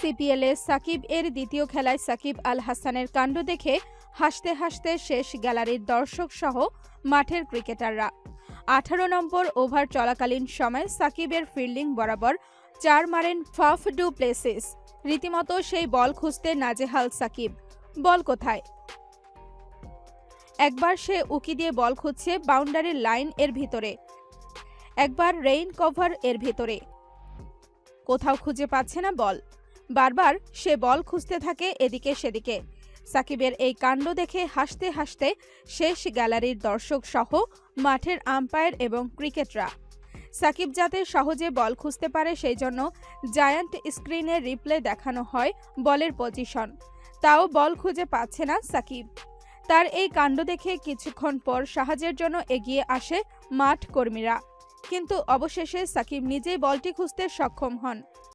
CPL Shakib এর দ্বিতীয় খেলায় সাকিব আল হাসানের কাণ্ড দেখে হাসতে হাসতে শেষ গ্যালারির দর্শক সহ মাঠের ক্রিকেটাররা। আঠারো নম্বর ওভার চলাকালীন সময় সাকিবের ফিল্ডিং বরাবর চার মারেন ফাফ ডু প্লেসিস। রীতিমতো সেই বল খুঁজতে নাজেহাল সাকিব। বল কোথায়? একবার সে উকি দিয়ে বল খুঁজছে বাউন্ডারির লাইন এর ভিতরে। একবার রেইন কভার এর ভিতরে। কোথাও খুঁজে পাচ্ছে না বল। বারবার সে বল খুঁজতে থাকে এদিকে সেদিকে। সাকিবের এই কাণ্ড দেখে হাসতে হাসতে শেষ গ্যালারির দর্শক সহ মাঠের আম্পায়ার এবং ক্রিকেটরা। সাকিব যাতে সহজে বল খুঁজতে পারে সেই জন্য জায়ান্ট স্ক্রিনে রিপ্লে দেখানো হয় বলের পজিশন। তাও বল খুঁজে পাচ্ছে না সাকিব। তার এই কাণ্ড দেখে কিছুক্ষণ পর সাহায্যের জন্য এগিয়ে আসে মাঠ কর্মীরা। কিন্তু অবশেষে সাকিব নিজেই বলটি খুঁজতে সক্ষম হন।